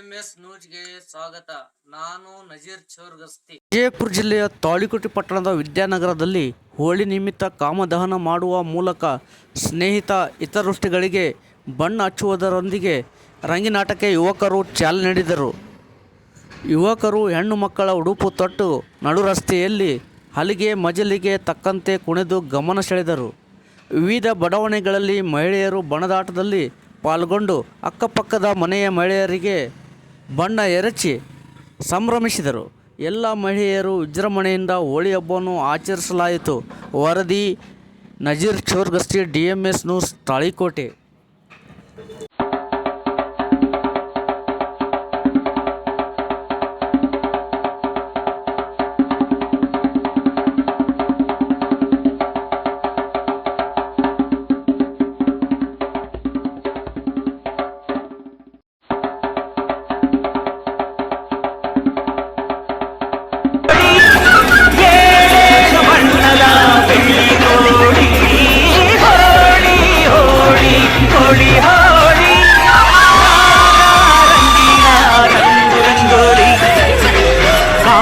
DMS ನ್ಯೂಸ್ಗೆ ಸ್ವಾಗತ. ನಾನು ನಜೀರ್ ಚೋರ್ಗಸ್ತಿ. ವಿಜಯಪುರ ಜಿಲ್ಲೆಯ ತಾಳಿಕೋಟೆ ಪಟ್ಟಣದ ವಿದ್ಯಾನಗರದಲ್ಲಿ ಹೋಳಿ ನಿಮಿತ್ತ ಕಾಮದಹನ ಮಾಡುವ ಮೂಲಕ ಸ್ನೇಹಿತ ಇತರೃಷ್ಟಿಗಳಿಗೆ ಬಣ್ಣ ಹಚ್ಚುವುದರೊಂದಿಗೆ ರಂಗಿನಾಟಕ್ಕೆ ಯುವಕರು ಚಾಲನೆ ನೀಡಿದರು. ಯುವಕರು ಹೆಣ್ಣು ಮಕ್ಕಳ ಉಡುಪು ತೊಟ್ಟು ನಡು ರಸ್ತೆಯಲ್ಲಿ ಹಲಿಗೆ ಮಜಲಿಗೆ ತಕ್ಕಂತೆ ಕುಣಿದು ಗಮನ ಸೆಳೆದರು. ವಿವಿಧ ಬಡಾವಣೆಗಳಲ್ಲಿ ಮಹಿಳೆಯರು ಬಣದಾಟದಲ್ಲಿ ಪಾಲ್ಗೊಂಡು ಅಕ್ಕಪಕ್ಕದ ಮನೆಯ ಮಹಿಳೆಯರಿಗೆ ಬಣ್ಣ ಎರಚಿ ಸಂಭ್ರಮಿಸಿದರು. ಎಲ್ಲ ಮಹಿಳೆಯರು ವಿಜೃಂಭಣೆಯಿಂದ ಹೋಳಿ ಹಬ್ಬವನ್ನು ಆಚರಿಸಲಾಯಿತು. ವರದಿ Nazeer Chorgasti D M S news Talikote.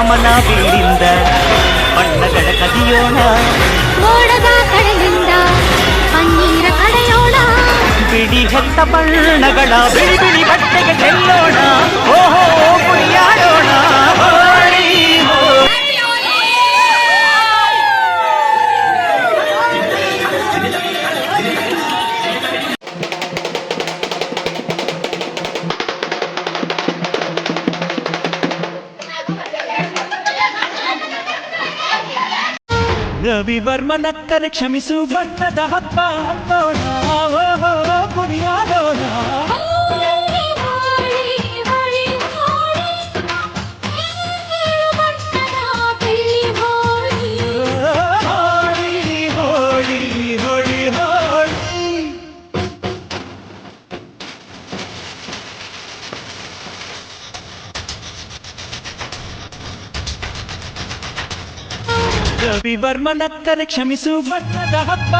ಕಾಮನ ಬೀಳಿಂದ ಬಣ್ಣಗಳ ಕದಿಯೋಣ ಮೋಡದ ಕಡೆಯಿಂದ ಪನ್ನೀರ ಕಡೆಯೋಣ ಬಿಡಿ ಹೆತ್ತ ಬಣ್ಣಗಳ ಬಿಳಿ ಬಿಳಿ ಬಟ್ಟೆಗೆ ರವಿವರ್ಮನಕ್ಕರೆ ಕ್ಷಮಿಸು ಬಣ್ಣದ ಹಬ್ಬ. ಹಬ್ಬೋಣ ರವಿವರ್ಮನಕ್ಕರೆ ಕ್ಷಮಿಸು ಬಣ್ಣದ ಹಬ್ಬ